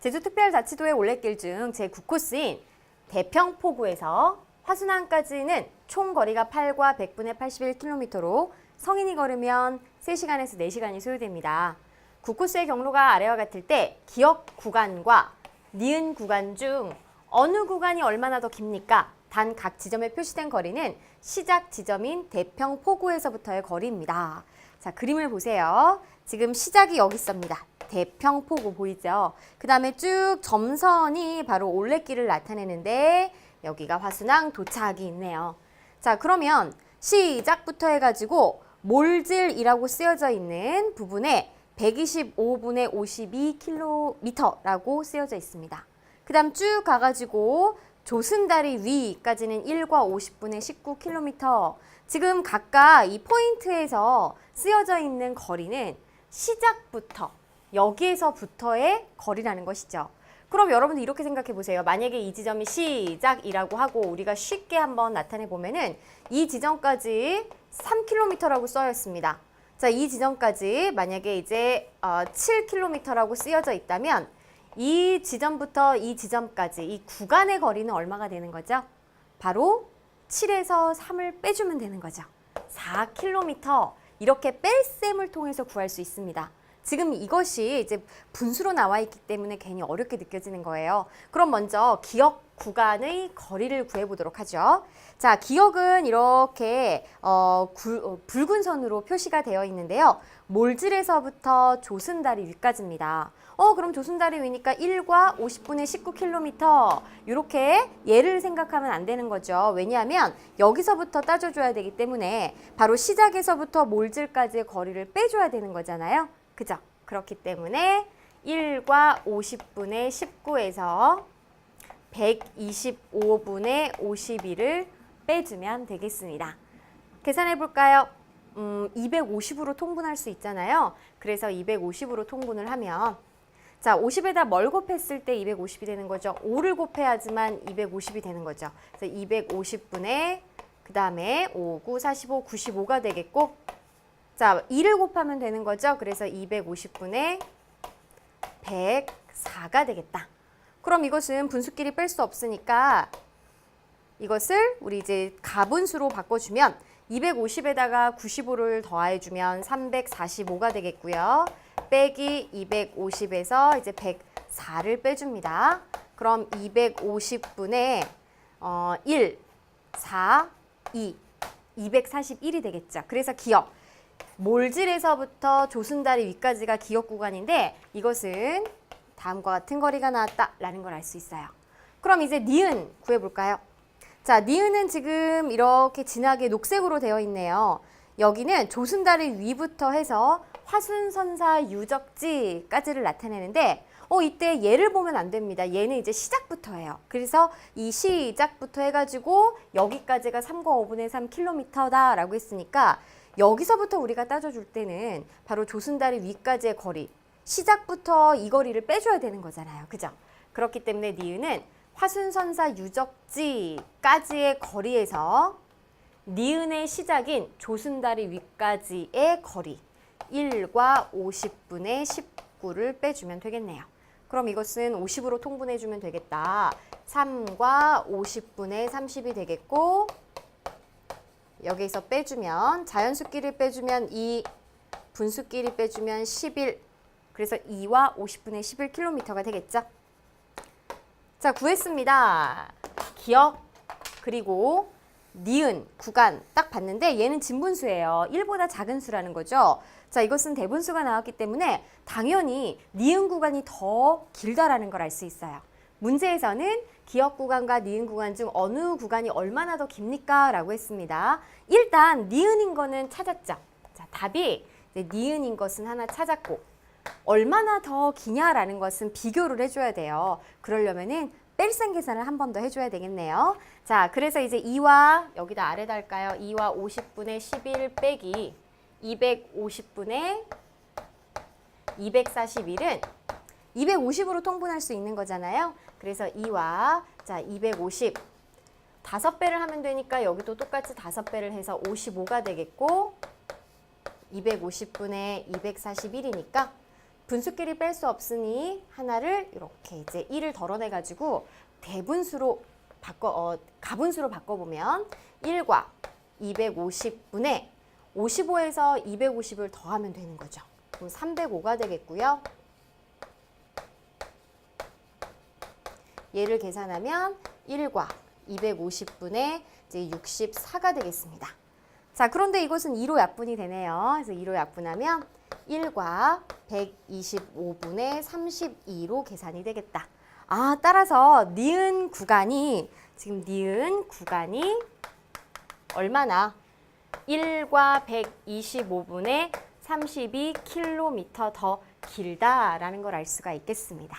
제주특별자치도의 올레길 중 제9코스인 대평포구에서 화순항까지는 총 거리가 8과 100분의 81km로 성인이 걸으면 3시간에서 4시간이 소요됩니다. 9코스의 경로가 아래와 같을 때 기억 구간과 니은 구간 중 어느 구간이 얼마나 더 깁니까? 단 각 지점에 표시된 거리는 시작 지점인 대평포구에서부터의 거리입니다. 자, 그림을 보세요. 지금 시작이 여기 있습니다. 대평포구 보이죠? 그 다음에 쭉 점선이 바로 올레길을 나타내는데 여기가 화순항 도착이 있네요. 자, 그러면 시작부터 해가지고 몰질이라고 쓰여져 있는 부분에 125분의 52km라고 쓰여져 있습니다. 그 다음 쭉 가가지고 조순다리 위까지는 1과 50분의 19km. 지금 각각 이 포인트에서 쓰여져 있는 거리는 시작부터 여기에서부터의 거리라는 것이죠. 그럼 여러분들 이렇게 생각해 보세요. 만약에 이 지점이 시작이라고 하고 우리가 쉽게 한번 나타내 보면은 이 지점까지 3km라고 써여 있습니다. 자, 이 지점까지 만약에 이제 어, 7km라고 쓰여져 있다면 이 지점부터 이 지점까지 이 구간의 거리는 얼마가 되는 거죠? 바로 7에서 3을 빼주면 되는 거죠. 4km 이렇게 뺄셈을 통해서 구할 수 있습니다. 지금 이것이 이제 분수로 나와 있기 때문에 괜히 어렵게 느껴지는 거예요. 그럼 먼저 기억 구간의 거리를 구해보도록 하죠. 자, 기억은 이렇게 어, 구, 어, 붉은 선으로 표시가 되어 있는데요. 몰질에서부터 조순다리 위까지입니다. 어, 그럼 조순다리 위니까 1과 50분의 19km 이렇게 예를 생각하면 안 되는 거죠. 왜냐하면 여기서부터 따져줘야 되기 때문에 바로 시작에서부터 몰질까지의 거리를 빼줘야 되는 거잖아요. 그죠? 그렇기 때문에 1과 50분의 19에서 125분의 52를 빼주면 되겠습니다. 계산해 볼까요? 음, 250으로 통분할 수 있잖아요. 그래서 250으로 통분을 하면 자, 50에다 뭘 곱했을 때 250이 되는 거죠. 5를 곱해야지만 250이 되는 거죠. 그래서 250분의 그 다음에 5, 9, 45, 95가 되겠고 자, 2를 곱하면 되는 거죠. 그래서 250분의 104가 되겠다. 그럼 이것은 분수끼리 뺄 수 없으니까 이것을 우리 이제 가분수로 바꿔주면 250에다가 95를 더해주면 345가 되겠고요. 빼기 250에서 이제 104를 빼줍니다. 그럼 250분의 어, 1, 4, 2, 241이 되겠죠. 그래서 기억. 몰질에서부터 조순다리 위까지가 기억 구간인데 이것은 다음과 같은 거리가 나왔다라는 걸 알 수 있어요. 그럼 이제 니은 구해볼까요? 자, 니은은 지금 이렇게 진하게 녹색으로 되어 있네요. 여기는 조순다리 위부터 해서 화순선사 유적지까지를 나타내는데 어 이때 얘를 보면 안 됩니다. 얘는 이제 시작부터예요. 그래서 이 시작부터 해가지고 여기까지가 3과 5분의 3km다라고 했으니까 여기서부터 우리가 따져줄 때는 바로 조순다리 위까지의 거리 시작부터 이 거리를 빼줘야 되는 거잖아요. 그죠? 그렇기 때문에 니은은 화순선사 유적지까지의 거리에서 니은의 시작인 조순다리 위까지의 거리 1과 50분의 19를 빼주면 되겠네요. 그럼 이것은 50으로 통분해주면 되겠다. 3과 50분의 30이 되겠고 여기서 빼주면 자연수끼리 빼주면 2, 분수끼리 빼주면 11 그래서 2와 50분의 11km가 되겠죠. 자 구했습니다. 기억 그리고 니은 구간 딱 봤는데 얘는 진분수예요. 1보다 작은 수라는 거죠. 자 이것은 대분수가 나왔기 때문에 당연히 니은 구간이 더 길다라는 걸 알 수 있어요. 문제에서는 기억 구간과 니은 구간 중 어느 구간이 얼마나 더 깁니까? 라고 했습니다. 일단 니은인 거는 찾았죠. 자 답이 니은인 것은 하나 찾았고 얼마나 더 기냐라는 것은 비교를 해줘야 돼요. 그러려면은 뺄셈 계산을 한 번 더 해줘야 되겠네요. 자, 그래서 이제 2와 여기다 아래다 할까요? 2와 50분의 11 빼기 250분의 241은 250으로 통분할 수 있는 거잖아요. 그래서 2와 자, 250 다섯 배를 하면 되니까 여기도 똑같이 다섯 배를 해서 55가 되겠고 250분의 241이니까 분수끼리 뺄 수 없으니 하나를 이렇게 이제 1을 덜어내 가지고 대분수로 바꿔, 어, 가분수로 바꿔보면 1과 250분의 55에서 250을 더하면 되는 거죠. 그럼 305가 되겠고요. 얘를 계산하면 1과 250분의 이제 64가 되겠습니다. 자, 그런데 이것은 2로 약분이 되네요. 그래서 2로 약분하면 1과 125분의 32로 계산이 되겠다. 아, 따라서 니은 구간이 지금 니은 구간이 얼마나 1과 125분의 32km 더 길다라는 걸 알 수가 있겠습니다.